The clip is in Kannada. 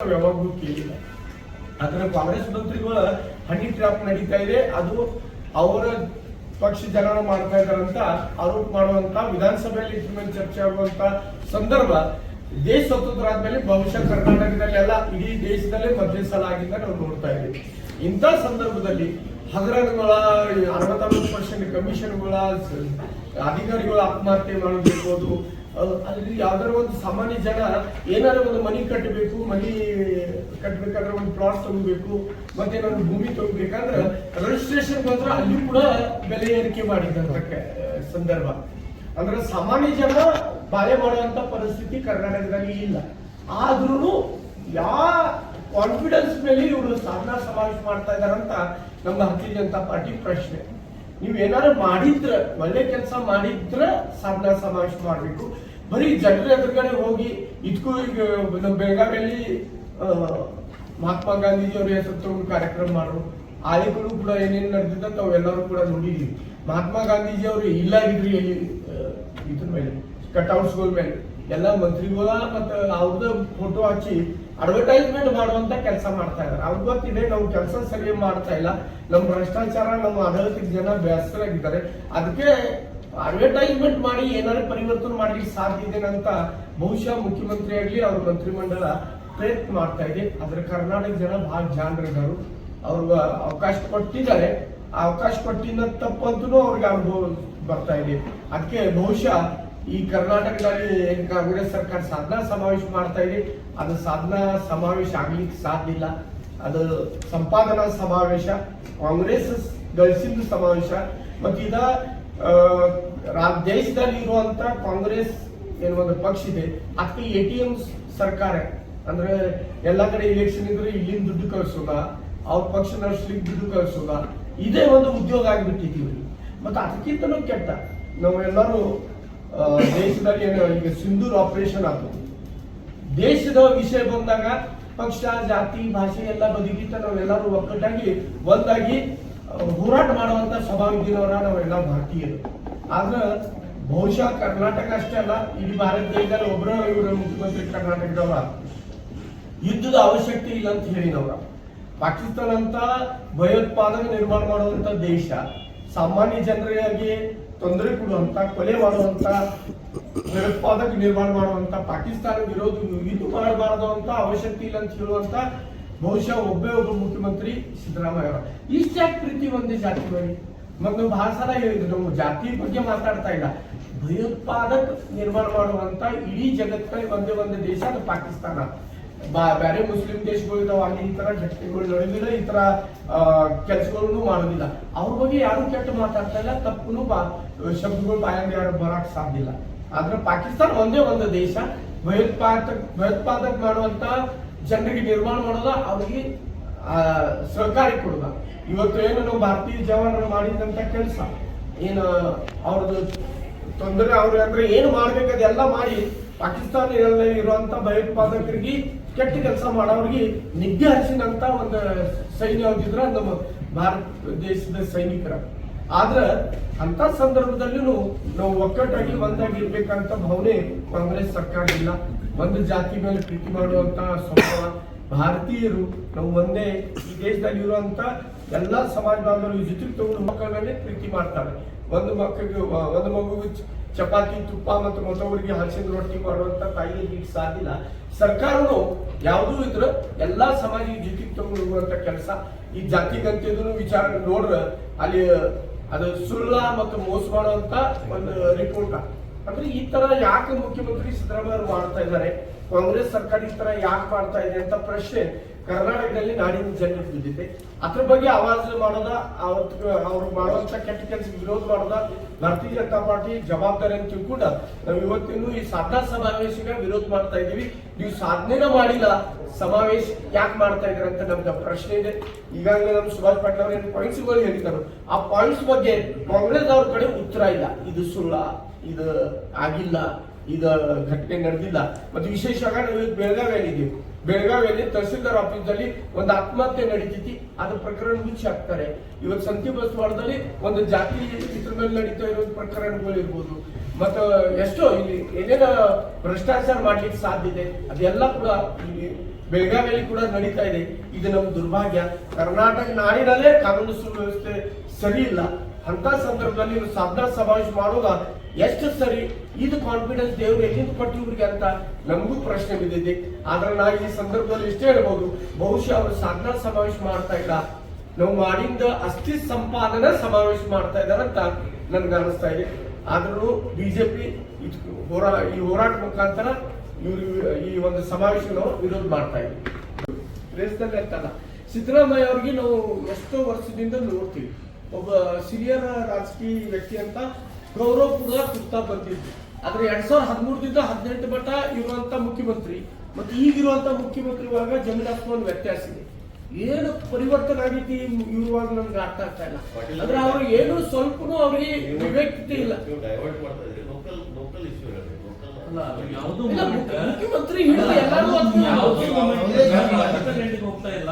ಯಾವಾಗಲೂ ಕೇಳಿಲ್ಲ. ಅದರ ಕಾಂಗ್ರೆಸ್ ಮಂತ್ರಿಗಳ ಹನಿ ಟ್ರಾಪ್ ನಡೀತಾ ಇದೆ. ಅದು ಅವರ ಪಕ್ಷ ಜನನ ಮಾಡ್ತಾ ಅಂತ ಆರೋಪ ಮಾಡುವಂತ ವಿಧಾನಸಭೆಯಲ್ಲಿ ಚರ್ಚೆ ಆಗುವಂತ ಸಂದರ್ಭ ದೇಶ ಸ್ವತಂತ್ರ ಆದ್ಮೇಲೆ ಬಹುಶಃ ಕರ್ನಾಟಕದಲ್ಲೆಲ್ಲ ಇಡೀ ದೇಶದಲ್ಲೇ ಮೊದಲೇ ಸಲ ಆಗಿದ್ದ ನಾವು ನೋಡ್ತಾ ಇದ್ದೀವಿ. ಇಂಥ ಸಂದರ್ಭದಲ್ಲಿ ಹಗರಣಗಳ ಅರವತ್ತೊಂಬತ್ತು ಪರ್ಸೆಂಟ್ ಕಮಿಷನ್ಗಳ ಅಧಿಕಾರಿಗಳ ಆತ್ಮಹತ್ಯೆ ಅಹ್, ಅಲ್ಲಿ ಯಾವ್ದಾರ ಒಂದು ಸಾಮಾನ್ಯ ಜನ, ಏನಾದ್ರು ಒಂದು ಮನಿ ಕಟ್ಟಬೇಕು ಮನಿ ಕಟ್ಟಬೇಕಾದ್ರೆ ಒಂದು ಪ್ಲಾಟ್ ತಗೋಬೇಕು, ಮತ್ತೆ ನಾನು ಭೂಮಿ ತಗೋಬೇಕಂದ್ರೆ ರಿಜಿಸ್ಟ್ರೇಷನ್ ಬಂದ್ರೆ ಅಲ್ಲಿ ಕೂಡ ಬೆಲೆ ಏರಿಕೆ ಮಾಡಿದಂತ ಸಂದರ್ಭ. ಅಂದ್ರೆ ಸಾಮಾನ್ಯ ಜನ ಬಾಳೆ ಮಾಡುವಂತ ಪರಿಸ್ಥಿತಿ ಕರ್ನಾಟಕದಲ್ಲಿ ಇಲ್ಲ. ಆದ್ರೂ ಯಾವ ಕಾನ್ಫಿಡೆನ್ಸ್ ಮೇಲೆ ಇವರು ಸಾಧನಾ ಸಮಾವೇಶ ಮಾಡ್ತಾ ಇದಾರಂತ ನಮ್ಮ ಭಾರತೀಯ ಜನತಾ ಪಾರ್ಟಿ ಪ್ರಶ್ನೆ. ನೀವು ಏನಾದ್ರು ಮಾಡಿದ್ರ, ಒಳ್ಳೆ ಕೆಲಸ ಮಾಡಿದ್ರೆ ಸಾಧನಾ ಸಮಾವೇಶ ಮಾಡಬೇಕು. ಬರೀ ಜನರ ಎದುರುಗಡೆ ಹೋಗಿ ಇದಕ್ಕೂ ಈಗ ನಮ್ಮ ಬೆಳಗಾವಿಯಲ್ಲಿ ಮಹಾತ್ಮ ಗಾಂಧೀಜಿ ಅವರ ಹೆಸರು ಒಂದು ಕಾರ್ಯಕ್ರಮ ಮಾಡೋರು. ಆಳಿಗಳು ಕೂಡ ಏನೇನು ನಡೆದಿದ್ದ ತಾವೆಲ್ಲರೂ ಕೂಡ ನೋಡಿದೀವಿ. ಮಹಾತ್ಮ ಗಾಂಧೀಜಿ ಅವರು ಇಲ್ಲಾಗಿದ್ರಿ ಎಲ್ಲಿ ಇದ್ರ ಮೇಲೆ ಕಟ್ಔಟ್ಸ್ಗಳ ಮೇಲೆ. ಎಲ್ಲ ಮಂತ್ರಿಗಳ ಮತ್ತೆ ಅವ್ರದ್ದು ಫೋಟೋ ಹಚ್ಚಿ ಅಡ್ವರ್ಟೈಸ್ಮೆಂಟ್ ಮಾಡುವಂತ ಕೆಲಸ ಮಾಡ್ತಾ ಇದ್ದಾರೆ ಅವ್ರ ಗೊತ್ತಿದೆ ನಾವು ಕೆಲಸ ಸರಿಯಾಗಿ ಮಾಡ್ತಾ ಇಲ್ಲ. ನಮ್ಮ ಭ್ರಷ್ಟಾಚಾರ, ನಮ್ಮ ಆಡಳಿತಕ್ಕೆ ಜನ ಬೇಸರಾಗಿದ್ದಾರೆ ಅದಕ್ಕೆ ಅಡ್ವರ್ಟೈಸ್ಮೆಂಟ್ ಮಾಡಿ ಏನಾದ್ರು ಪರಿವರ್ತನೆ ಮಾಡ್ಲಿಕ್ಕೆ ಸಾಧ್ಯ ಇದೆ ಅಂತ ಬಹುಶಃ ಮುಖ್ಯಮಂತ್ರಿ ಆಗಲಿ ಅವ್ರ ಮಂತ್ರಿಮಂಡಲ ಪ್ರಯತ್ನ ಮಾಡ್ತಾ ಇದೆ. ಆದ್ರೆ ಕರ್ನಾಟಕ ಜನ ಬಹಳ ಜಾಣರಿದ್ದಾರೆ. ಅವ್ರಿಗೆ ಅವಕಾಶ ಕೊಟ್ಟಿದ್ದಾರೆ. ಆ ಅವಕಾಶ ಕೊಟ್ಟಿದ್ದ ತಪ್ಪಂತೂ ಅವ್ರಿಗೆ ಅನುಭವ ಬರ್ತಾ ಇದೆ. ಅದಕ್ಕೆ ಬಹುಶಃ ಈ ಕರ್ನಾಟಕದಲ್ಲಿ ಕಾಂಗ್ರೆಸ್ ಸರ್ಕಾರ ಸಾಧನಾ ಸಮಾವೇಶ ಮಾಡ್ತಾ ಇದೆ. ಅದು ಸಾಧನಾ ಸಮಾವೇಶ ಆಗ್ಲಿಕ್ಕೆ ಸಾಧ್ಯ ಇಲ್ಲ. ಅದು ಸಂಪಾದನಾ ಸಮಾವೇಶ, ಕಾಂಗ್ರೆಸ್ ಗಳಿಸಿದ ಸಮಾವೇಶ ಮತ್ತು ಇದ ದೇಶದಲ್ಲಿ ಇರುವಂತ ಕಾಂಗ್ರೆಸ್ ಏನು ಒಂದು ಪಕ್ಷ ಇದೆ. ಅದಕ್ಕೆ ಎ ಟಿ ಎಂ ಸರ್ಕಾರ, ಅಂದ್ರೆ ಎಲ್ಲ ಕಡೆ ಇಲೆಕ್ಷನ್ ಇದ್ರೆ ಇಲ್ಲಿಂದ ದುಡ್ಡು ಕಳಿಸೋದ? ಅವ್ರ ಪಕ್ಷ ನಡೆಸ್ಲಿಕ್ಕೆ ದುಡ್ಡು ಕಳಿಸೋದ? ಇದೇ ಒಂದು ಉದ್ಯೋಗ ಆಗಿಬಿಟ್ಟಿದ್ದೀವಿ ಮತ್ತೆ ಅದಕ್ಕಿಂತಲೂ ಕೆಟ್ಟ, ನಾವೆಲ್ಲರೂ ದೇಶದಲ್ಲಿ ಏನು, ಈಗ ಸಿಂಧೂರ್ ಆಪರೇಷನ್ ಆಗ್ತದೆ ದೇಶದ ವಿಷಯ ಬಂದಾಗ ಪಕ್ಷ, ಜಾತಿ, ಭಾಷೆ ಎಲ್ಲ ಬದಿಗಿಂತ ನಾವೆಲ್ಲರೂ ಒಕ್ಕಟ್ಟಾಗಿ ಒಂದಾಗಿ ಹೋರಾಟ ಮಾಡುವಂತ ಸ್ವಭಾವ ಇದ್ದಿರೋರ ನಾವೆಲ್ಲ ಭಾರತೀಯರು. ಆದ್ರೆ ಬಹುಶಃ ಕರ್ನಾಟಕ ಅಷ್ಟೇ ಅಲ್ಲ, ಇಡೀ ಭಾರತ ದೇಶದಲ್ಲಿ ಒಬ್ಬರ ಇವರು ಮುಖ್ಯಮಂತ್ರಿ ಕರ್ನಾಟಕದವರ ಯುದ್ಧದ ಅವಶ್ಯಕತೆ ಇಲ್ಲ ಅಂತ ಹೇಳಿನವ್ರ ಪಾಕಿಸ್ತಾನ ಅಂತ ಭಯೋತ್ಪಾದನೆ ನಿರ್ಮಾಣ ಮಾಡುವಂತ ದೇಶ, ಸಾಮಾನ್ಯ ಜನರಿಗೆ ತೊಂದರೆ ಕೊಡುವಂತ, ಕೊಲೆ ಮಾಡುವಂತ ಭಯೋತ್ಪಾದಕ ನಿರ್ಮಾಣ ಮಾಡುವಂತ ಪಾಕಿಸ್ತಾನ ವಿರೋಧ ಯುದ್ಧ ಮಾಡಬಾರದು ಅಂತ ಅವಶ್ಯಕತೆ ಇಲ್ಲ ಅಂತ ಹೇಳುವಂತ ಬಹುಶಃ ಒಬ್ಬೇ ಒಬ್ಬ ಮುಖ್ಯಮಂತ್ರಿ ಸಿದ್ದರಾಮಯ್ಯ ಇಷ್ಟ್ಯಾಕೆ ಪ್ರೀತಿ ಒಂದೇ ಜಾತಿ ಬಗ್ಗೆ ಮತ್ತು ನಾವು ಬಹಳ ಸಲ ಹೇಳಿದ್ರು ನಾವು ಜಾತಿ ಬಗ್ಗೆ ಮಾತಾಡ್ತಾ ಇಲ್ಲ. ಭಯೋತ್ಪಾದಕ ನಿರ್ಮಾಣ ಮಾಡುವಂತ ಇಡೀ ಜಗತ್ತಿನಲ್ಲಿ ಒಂದೇ ಒಂದು ದೇಶ, ಅದು ಪಾಕಿಸ್ತಾನ. ಬೇರೆ ಮುಸ್ಲಿಂ ದೇಶಗಳು ಇದಾವೆ ಅಲ್ಲಿ ಈ ತರ ಘಟನೆಗಳು ನಡೆದಿಲ್ಲ, ಈ ತರ ಕೆಲಸಗಳನ್ನು ಮಾಡೋದಿಲ್ಲ. ಅವ್ರ ಬಗ್ಗೆ ಯಾರು ಕೆಟ್ಟ ಮಾತಾಡ್ತಾ ಇಲ್ಲ ತಪ್ಪು ಶಬ್ದಗಳು ಬಾಯಲ್ಲಿ ಯಾರು ಬರಕ್ ಸಾಧ್ಯ ಇಲ್ಲ. ಆದ್ರೆ ಪಾಕಿಸ್ತಾನ ಒಂದೇ ಒಂದು ದೇಶ. ಭಯೋತ್ಪಾದಕ ಭಯೋತ್ಪಾದಕ ಮಾಡುವಂತ ಜನರಿಗೆ ನಿರ್ಮಾಣ ಮಾಡೋದ ಅವ್ರಿಗೆ ಸಹಕಾರಿ ಕೊಡೋದ ಇವತ್ತು ಏನು ನಾವು ಭಾರತೀಯ ಜವಾನರು ಮಾಡಿದಂತ ಕೆಲಸ? ಏನು ಅವ್ರದ್ದು ತೊಂದರೆ ಅವ್ರ ಅಂದ್ರೆ ಏನು ಮಾಡ್ಬೇಕು? ಅದೆಲ್ಲ ಮಾಡಿ ಪಾಕಿಸ್ತಾನ ಇರುವಂತ ಭಯೋತ್ಪಾದಕರಿಗೆ ಕೆಟ್ಟ ಕೆಲಸ ಮಾಡೋರಿಗೆ ನಿಗ್ಗೆ ಹರಿಸಿದಂತ ಒಂದು ಸೈನ್ಯ ಯಾವ್ದಿದ್ರ ನಮ್ಮ ಭಾರತ ದೇಶದ ಸೈನಿಕರ. ಆದ್ರ ಅಂತ ಸಂದರ್ಭದಲ್ಲೂ ನಾವು ಒಕ್ಕಟ್ಟಾಗಿ ಒಂದಾಗಿ ಇರ್ಬೇಕಂತ ಭಾವನೆ ಕಾಂಗ್ರೆಸ್ ಸರ್ಕಾರ ಇಲ್ಲ. ಒಂದು ಜಾತಿ ಮೇಲೆ ಪ್ರೀತಿ ಮಾಡುವಂತ ಸ್ವಭಾವ ಭಾರತೀಯರು ನಾವು ಒಂದೇ ಈ ದೇಶದಲ್ಲಿ ಇರುವಂತ ಎಲ್ಲಾ ಸಮಾಜ ಬಾಂಧವರು ಜೊತೆಗೆ ತಗೊಂಡು ಮಕ್ಕಳ ಮೇಲೆ ಪ್ರೀತಿ ಮಾಡ್ತಾರೆ. ಒಂದು ಮಕ್ಕಳಿಗೆ ಒಂದು ಮಗುವಿಗೆ ಚಪಾತಿ, ತುಪ್ಪ ಮತ್ತು ಮತ್ತೊಬ್ಬರಿಗೆ ಹಲಸಿನ ರೊಟ್ಟಿ ಮಾಡುವಂತ ತಾಯಿಗೆ ಸಾಧ್ಯ ಸಾಧಿಲ್ಲ ಸರ್ಕಾರನು ಯಾವುದೂ ಇದ್ರ ಎಲ್ಲಾ ಸಮಾಜ ಜೊತೆಗೆ ತಗೊಂಡು ಕೆಲಸ. ಈ ಜಾತಿ ಗಂತಿದ್ರು ವಿಚಾರ ನೋಡ್ರ ಅಲ್ಲಿ ಅದು ಸುಳ್ಳ ಮತ್ತು ಮೋಸ ಮಾಡುವಂತ ಒಂದು ರಿಪೋರ್ಟ್ ಅಂದ್ರೆ ಈ ತರ ಯಾಕೆ ಮುಖ್ಯಮಂತ್ರಿ ಸಿದ್ದರಾಮಯ್ಯ ಮಾಡ್ತಾ ಇದ್ದಾರೆ? ಕಾಂಗ್ರೆಸ್ ಸರ್ಕಾರ ಈ ತರ ಯಾಕೆ ಮಾಡ್ತಾ ಇದೆ ಅಂತ ಪ್ರಶ್ನೆ ಕರ್ನಾಟಕದಲ್ಲಿ ನಾಡಿನ ಜನರಿಗೆ ಬಿದ್ದಿದೆ. ಅದ್ರ ಬಗ್ಗೆ ಆವಾಜ್ ಮಾಡೋದ? ಅವತ್ತು ಅವ್ರು ಮಾಡುವಂತ ಕೆಟ್ಟ ಕೆಲಸ ವಿರೋಧ ಮಾಡೋದ? ಭಾರತೀಯ ಜನತಾ ಪಾರ್ಟಿ ಜವಾಬ್ದಾರಿ ಅಂತ ತಿಳ್ಕೊಂಡ ನಾವು ಇವತ್ತಿನೂ ಈ ಸಾಧನಾ ಸಮಾವೇಶಕ್ಕೆ ವಿರೋಧ ಮಾಡ್ತಾ ಇದೀವಿ ನೀವು ಸಾಧನೆನ ಮಾಡಿಲ್ಲ. ಸಮಾವೇಶ ಯಾಕೆ ಮಾಡ್ತಾ ಇದ್ರ ಅಂತ ನಮ್ಗೆ ಪ್ರಶ್ನೆ ಇದೆ. ಈಗಾಗಲೇ ನಮ್ಮ ಸುಭಾಷ್ ಪಾಟೀಲ್ ಪಾಯಿಂಟ್ಸ್ಗಳು ಹೇಳಿದ್ದಾರೆ. ಆ ಪಾಯಿಂಟ್ಸ್ ಬಗ್ಗೆ ಕಾಂಗ್ರೆಸ್ ಅವ್ರ ಕಡೆ ಉತ್ತರ ಇಲ್ಲ. ಇದು ಸುಳ್ಳ. ಇದು ಆಗಿಲ್ಲ, ಇದು ಘಟನೆ ನಡೆದಿಲ್ಲ. ಮತ್ತು ವಿಶೇಷವಾಗಿ ನಾವು ಬೆಳಗಾವಿಯಲ್ಲಿ ಇದ್ದೀವಿ ಬೆಳಗಾವಿಯಲ್ಲಿ ತಹಸೀಲ್ದಾರ್ ಆಫೀಸಲ್ಲಿ ಒಂದು ಆತ್ಮಹತ್ಯೆ ನಡೀತೈತಿ ಅದು ಪ್ರಕರಣ ಮುಚ್ಚಿ ಹಾಕ್ತಾರೆ ಇವತ್ತು ಸಂತಿ ಬಸವಾಡದಲ್ಲಿ ಒಂದು ಜಾತಿ ಇದ್ರ ಮೇಲೆ ನಡೀತಾ ಇರೋ ಪ್ರಕರಣಗಳು ಇರ್ಬೋದು. ಮತ್ತು ಎಷ್ಟೋ ಇಲ್ಲಿ ಏನೇನ ಭ್ರಷ್ಟಾಚಾರ ಮಾಡ್ಲಿಕ್ಕೆ ಸಾಧ್ಯ ಇದೆ. ಅದೆಲ್ಲ ಕೂಡ ಇಲ್ಲಿ ಬೆಳಗಾವಿಯಲ್ಲಿ ಕೂಡ ನಡೀತಾ ಇದೆ. ಇದು ನಮ್ಮ ದುರ್ಭಾಗ್ಯ. ಕರ್ನಾಟಕ ನಾಡಿನಲ್ಲೇ ಕಾನೂನು ಸುವ್ಯವಸ್ಥೆ ಸರಿ ಇಲ್ಲ. ಅಂತ ಸಂದರ್ಭದಲ್ಲಿ ಇವ್ರು ಸಮಾವೇಶ ಮಾಡೋದ ಎಷ್ಟು ಸರಿ ಇದು ಕಾನ್ಫಿಡೆನ್ಸ್ ದೇವರು ಎಲ್ಲಿಂದ ಕೊಟ್ಟು ಇವ್ರಿಗೆ ಅಂತ ನಮಗೂ ಪ್ರಶ್ನೆ ಬಿದ್ದಿದೆ. ಆದ್ರೆ ನಾ ಈ ಸಂದರ್ಭದಲ್ಲಿ ಇಷ್ಟೇ ಹೇಳ್ಬೋದು, ಬಹುಶಃ ಅವರು ಸಾಧನಾ ಸಮಾವೇಶ ಮಾಡ್ತಾ ಇಲ್ಲ. ನಾವು ಮಾಡಿದ ಅಸ್ಥಿ ಸಂಪಾದನಾ ಸಮಾವೇಶ ಮಾಡ್ತಾ ಇದ್ದಾರೆ ಅಂತ ನನ್ಗೆ ಅನಿಸ್ತಾ ಇದೆ. ಆದ್ರೂ ಬಿಜೆಪಿ ಹೋರಾ, ಈ ಹೋರಾಟ ಮುಖಾಂತರ ಇವರು ಈ ಒಂದು ಸಮಾವೇಶ ವಿರೋಧ ಮಾಡ್ತಾ ಇದ್ದೀವಿ ಸಿದ್ದರಾಮಯ್ಯ ಅವ್ರಿಗೆ ನಾವು ಎಷ್ಟೋ ವರ್ಷದಿಂದ ನೋಡ್ತೀವಿ. ಒಬ್ಬ ಸಿರಿಯರ್ ರಾಜಕೀಯ ವ್ಯಕ್ತಿ ಅಂತ ಗೌರವಪೂರ್ವಕ ಕುರ್ತಾ ಬಂದಿದ್ದು ಆದ್ರೆ ಎರಡ್ ಸಾವಿರದ ಹದಿಮೂರದಿಂದ ಹದಿನೆಂಟು ಮಟ್ಟ ಇರುವಂತ ಮುಖ್ಯಮಂತ್ರಿ ಮತ್ತೆ ಈಗಿರುವಂತ ಮುಖ್ಯಮಂತ್ರಿ ಇವಾಗ ಜಮೀನ್ ಒಂದು ವ್ಯತ್ಯಾಸ ಇದೆ. ಏನು ಪರಿವರ್ತನೆ ಆಗೈತಿ ಇರುವಾಗ ನಮ್ಗೆ ಅರ್ಥ ಆಗ್ತಾ ಇಲ್ಲ. ಅಂದ್ರೆ ಅವ್ರು ಏನು ಸ್ವಲ್ಪನೂ ಅವ್ರಿಗೆ ವಿವೇಕತೆ ಇಲ್ಲ. ಮುಖ್ಯಮಂತ್ರಿ ಎಲ್ಲರೂ ಹೋಗ್ತಾ ಇಲ್ಲ.